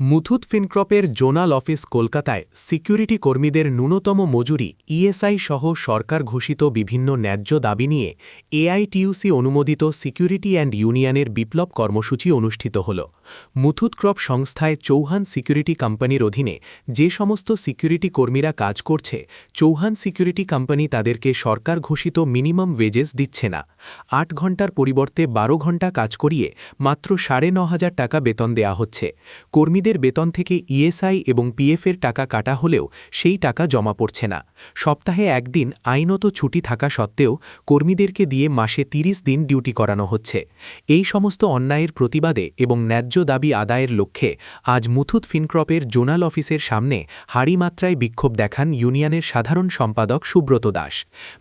মুথুত ফিনক্রপের zonal office কলকাতায় security কর্মীদের ন্যূনতম মজুরি ইএসআই সহ সরকার ঘোষিত বিভিন্ন ন্যায্য দাবি নিয়ে এআইটিইউসি অনুমোদিত সিকিউরিটি অ্যান্ড ইউনিয়নের বিপ্লব কর্মসূচি অনুষ্ঠিত হল। মুথুত ক্রপ সংস্থায় চৌহান সিকিউরিটি কোম্পানির অধীনে যে সমস্ত সিকিউরিটি কর্মীরা কাজ করছে, চৌহান সিকিউরিটি কোম্পানি তাদেরকে সরকার ঘোষিত মিনিমাম ওয়েজেস দিচ্ছে না। আট ঘণ্টার পরিবর্তে বারো ঘণ্টা কাজ করিয়ে মাত্র সাড়ে ন হাজার টাকা বেতন দেয়া হচ্ছে। কর্মীদের বেতন থেকে ইএসআই এবং পিএফের টাকা কাটা হলেও সেই টাকা জমা পড়ছে না। সপ্তাহে একদিন আইনত ছুটি থাকা সত্ত্বেও কর্মীদেরকে দিয়ে মাসে ৩০ দিন ডিউটি করানো হচ্ছে। এই সমস্ত অন্যায়ের প্রতিবাদে এবং ন্যায্য দাবি আদায়ের লক্ষ্যে আজ মুথুত ফিনক্রপের জোনাল অফিসের সামনে হাড়িমাত্রায় বিক্ষোভ দেখান ইউনিয়নের সাধারণ সম্পাদক সুব্রত দাস।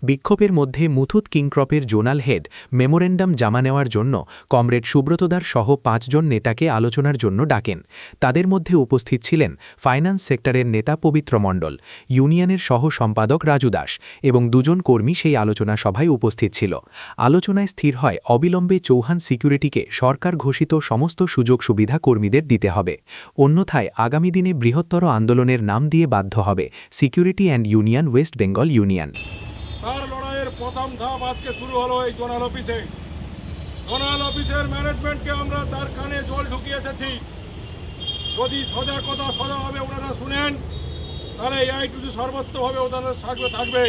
বিক্ষোভের মধ্যে মুথুত কিংক্রপের জোনাল হেড মেমোরেন্ডাম জামা নেওয়ার জন্য কমরেড সুব্রতদার সহ পাঁচজন নেতাকে আলোচনার জন্য ডাকেন। তাদের মধ্যে উপস্থিত ছিলেন ফাইন্যান্স সেক্টরের নেতা পবিত্র মণ্ডল, ইউনিয়নের সহ সম্পাদক রাজু দাস এবং দুজন কর্মী সেই আলোচনা সভায় উপস্থিত ছিল। আলোচনায় স্থির হয়, অবিলম্বে চৌহান সিকিউরিটিকে সরকার ঘোষিত সমস্ত সুযোগ সুবিধা কর্মীদের দিতে হবে। অন্যথায় আগামী দিনে বৃহত্তর আন্দোলনের নাম দিয়ে বাধ্য হবে security and union West Bengal union. Zonal অফিসের ম্যানেজমেন্টকে আমরা তার কানে জল ঢুকিয়ে এসেছি। যদি সোজা কথা সোজাভাবে ওনারা শুনেন। তাহলে এআইটুসি সর্বত্রভাবে ওনাদের থাকবে থাকবে।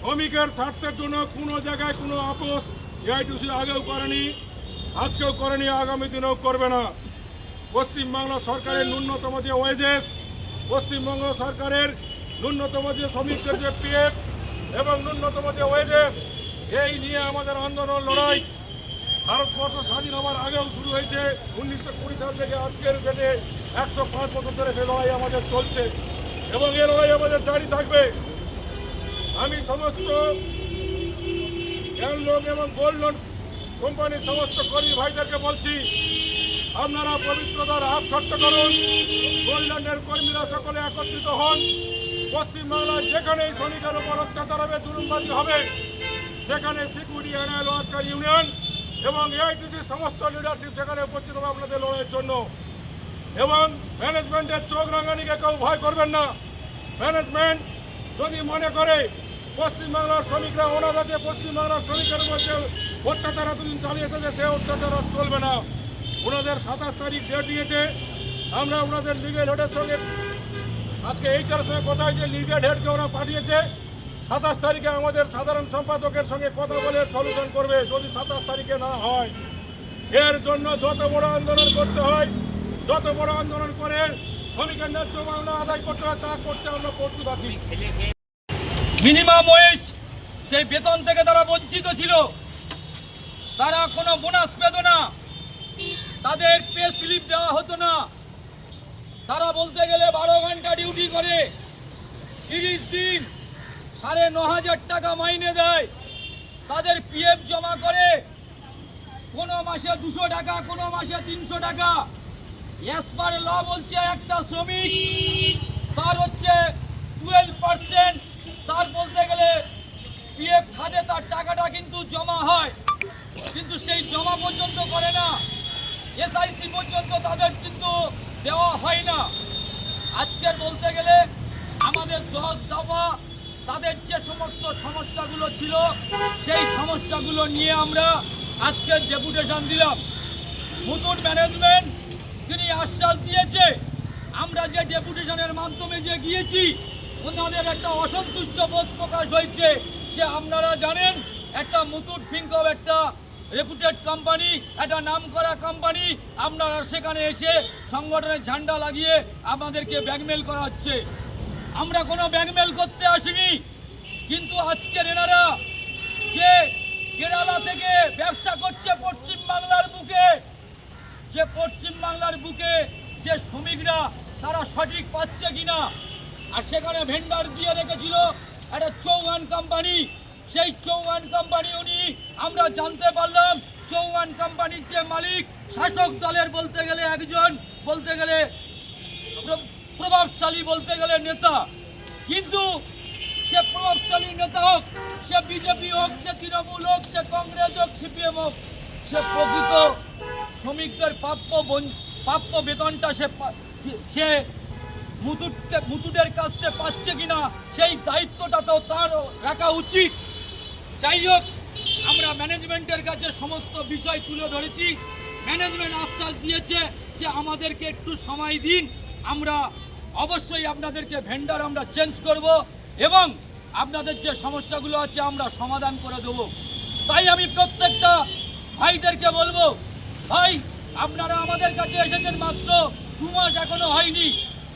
শ্রমিকের স্বার্থের জন্য কোনো জায়গায় কোনো আপোষ এআইটুসি আগেও করেনি, আজকেও করেনি, আগামী দিনেও করবে না। পশ্চিমবাংলা সরকারের ন্যূনতম যে ওয়েজেস, পশ্চিমবঙ্গ সরকারের ন্যূনতম যে শ্রমিকদের যে পিএফ এবং ন্যূনতম যে ওয়েজেস, এই নিয়ে আমাদের আন্দোলন লড়াই। ভারতবর্ষ স্বাধীন হওয়ার আগেও শুরু হয়েছে। উনিশশো কুড়ি সাল থেকে আজকের ডেটে একশো পাঁচ বছর ধরে সেই লড়াই আমাদের চলছে। এবং এই লড়াই আমাদের জারি থাকবে। আমি সমস্ত লোন এবং গোল্ড লোন কোম্পানির সমস্ত কর্মী ভাইদেরকে বলছি, আপনারা পবিত্রতার হাত শক্ত করুন। গোল্ডল্যান্ডের কর্মীরা সকলে একত্রিত হন। পশ্চিমবাংলায় যেখানেই শ্রমিকের উপর অত্যাচার হবে, জুলুমবাজি হবে, সেখানে সিকিউরিটি অ্যান্ড ওয়ার্কার ইউনিয়ন এবং এআইটিসির সমস্ত লিডারশিপ সেখানে উপস্থিত হবে আপনাদের লড়াইয়ের জন্য। এবং ম্যানেজমেন্টের চোখ রাঙানিকে কেউ ভয় করবেন না। ম্যানেজমেন্ট যদি মনে করে পশ্চিমবাংলার শ্রমিকরা অনাথ আছে, পশ্চিমবাংলার শ্রমিকের মধ্যে অত্যাচার এতদিন চালিয়ে এসেছে, সে অত্যাচার আর চলবে না। ওনাদের সাতাশ তারিখ ডেট দিয়েছে। আমরা ওনাদের লিগেল হেডের সঙ্গে আজকে এইচআর সঙ্গে কথা হয়েছে লিগেল হেডকে ওরা পাঠিয়েছে সাতাশ তারিখে আমাদের সাধারণ সম্পাদকের সঙ্গে কথা বলে সলিউশন করবে, যদি সাতাশ তারিখে না হয়। এর জন্য যত বড় আন্দোলন করতে হয়, যত বড় আন্দোলন করে শ্রমিকের ন্যায্য মামলা আদায় করতে হয়, তা করতে আমরা প্রস্তুত আছি। মিনিমাম ওয়েজ সেই বেতন থেকে তারা বঞ্চিত ছিল, তারা কোনো বোনাস পেত না। তাদের পে স্লিপ দেওয়া হতো না। তারা বলতে গেলে বারো ঘণ্টা ডিউটি করে, তিরিশ দিন সাড়ে ন হাজার টাকা মাইনে দেয়। তাদের পিএফ জমা করে কোনো মাসে দুশো টাকা, কোনো মাসে তিনশো টাকা। এস পার ল বলছে একটা শ্রমিক, তার হচ্ছে টুয়েলভ পার্সেন্ট তার বলতে গেলে পিএফ খাতে তার টাকাটা কিন্তু জমা হয়। কিন্তু সেই জমা পর্যন্ত করে না। এসআইসি পর্যন্ত তাদের কিন্তু দেওয়া হয় না। আজকের বলতে গেলে আমাদের দশ দফা তাদের যে সমস্ত সমস্যাগুলো ছিল, সেই সমস্যাগুলো নিয়ে আমরা আজকে ডেপুটেশন দিলাম। মুথুট ম্যানেজমেন্ট তিনি আশ্বাস দিয়েছে, আমরা যে ডেপুটেশনের মাধ্যমে যে গিয়েছি, ওনাদের একটা অসন্তুষ্ট বোধ প্রকাশ হয়েছে যে আপনারা জানেন, একটা মুথুট ফিঙ্কব একটা রেপুটেড কোম্পানি একটা নামকরা কোম্পানি আপনারা সেখানে এসে সংগঠনের ঝান্ডা লাগিয়ে আমাদেরকে ব্যাকমেল করা হচ্ছে আমরা কোনো ব্যাকমেল করতে আসিনি কিন্তু আজকের এনারা যে কেরালা থেকে ব্যবসা করছে পশ্চিম বাংলার বুকে, যে পশ্চিম বাংলার বুকে যে শ্রমিকরা তারা সঠিক পাচ্ছে কিনা, আর সেখানে ভেন্ডার দিয়ে রেখেছিল একটা চৌহান কোম্পানি সেই চৌহান কোম্পানি উনি আমরা জানতে পারলাম, চৌহান কোম্পানির যে মালিক, শাসক দলের বলতে গেলে একজন, বলতে গেলে প্রভাবশালী বলতে গেলে নেতা। কিন্তু সে প্রভাবশালী নেতা হোক, সে বিজেপি হোক, সে তৃণমূল হোক, সে কংগ্রেস হোক সিপিএম হোক, সে প্রকৃত শ্রমিকদের প্রাপ্য প্রাপ্য বেতনটা সে সে মুতুটকে মুতুটের কাছ থেকে পাচ্ছে কিনা, সেই দায়িত্বটা তো তার রাখা উচিত। যাই হোক, আমরা ম্যানেজমেন্টের কাছে সমস্ত বিষয় তুলে ধরেছি। ম্যানেজমেন্ট আশ্বাস দিয়েছে যে আমাদেরকে একটু সময় দিন। আমরা অবশ্যই আপনাদেরকে ভেন্ডার আমরা চেঞ্জ করব। এবং আপনাদের যে সমস্যাগুলো আছে আমরা সমাধান করে দেব। তাই আমি প্রত্যেকটা ভাইদেরকে বলব, ভাই, আপনারা আমাদের কাছে এসেছেন মাত্র দু মাস এখনও হয়নি।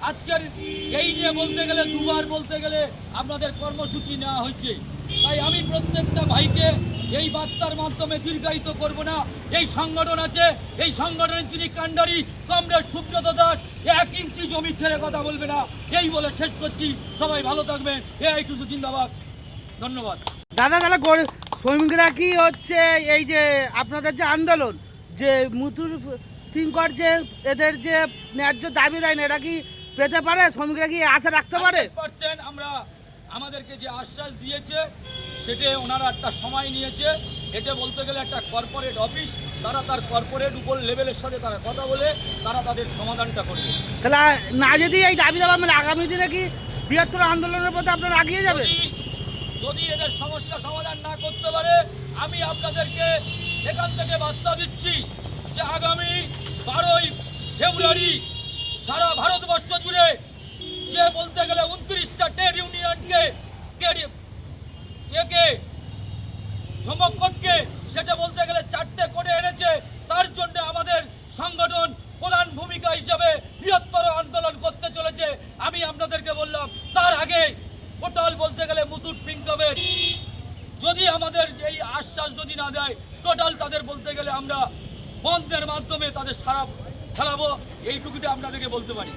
আজকের এই নিয়ে বলতে গেলে, দুবার বলতে গেলে আপনাদের কর্মসূচি নেওয়া হয়েছে। তাই আমি প্রত্যেকটা ভাইকে এই বার্তার মাধ্যমে দীর্ঘায়িত করব না। এই সংগঠন আছে এই সংগঠনের যিনি কাণ্ডারি কমরেড সুব্রত দাস এক ইঞ্চি জমি ছেড়ে কথা বলবে না। এই বলে শেষ করছি। সবাই ভালো থাকবেন। এ আই টুসু জিন্দাবাদ। ধন্যবাদ। দাদা তাহলে গরি- শ্রমিকরা কি হচ্ছে? এই যে আপনাদের যে আন্দোলন যে মুতুর থিঙ্কর যে এদের যে ন্যায্য দাবি দেয় না এটা কি পেতে পারে? শ্রমিকরা কি আশা রাখতে পারে? আমরা আমাদেরকে যে আশ্বাস দিয়েছে সেটা ওনারা একটা সময় নিয়েছে। এটা বলতে গেলে একটা কর্পোরেট অফিস তারা তার কর্পোরেট উপর লেভেলের সাথে তারা কথা বলে তারা তাদের সমাধানটা করবে। তাহলে না যদি এই দাবি দাবা মানে আগামী দিনে কি বৃহত্তর আন্দোলনের প্রতি আপনারা এগিয়ে যাবে যদি যদি এদের সমস্যা সমাধান না করতে পারে আমি আপনাদেরকে এখান থেকে বার্তা দিচ্ছি যে আগামী বারোই ফেব্রুয়ারি সারা ভারতবর্ষ জুড়ে যে বলতে গেলে উনত্রিশটা ট্রেড ইউনিয়নকে একে সমকটকে সেটা বলতে গেলে চারটে করে এনেছে। তার জন্য আমাদের সংগঠন প্রধান ভূমিকা হিসাবে বৃহত্তর আন্দোলন করতে চলেছে। আমি আপনাদেরকে বললাম, তার আগে টোটাল বলতে গেলে মুতুট পিঙ্কবের যদি আমাদের এই আশ্বাস যদি না দেয়, টোটাল তাদের বলতে গেলে আমরা বন্ধের মাধ্যমে তাদের সারা ফেলাবো এইটুকুটা আপনাদেরকে বলতে পারি।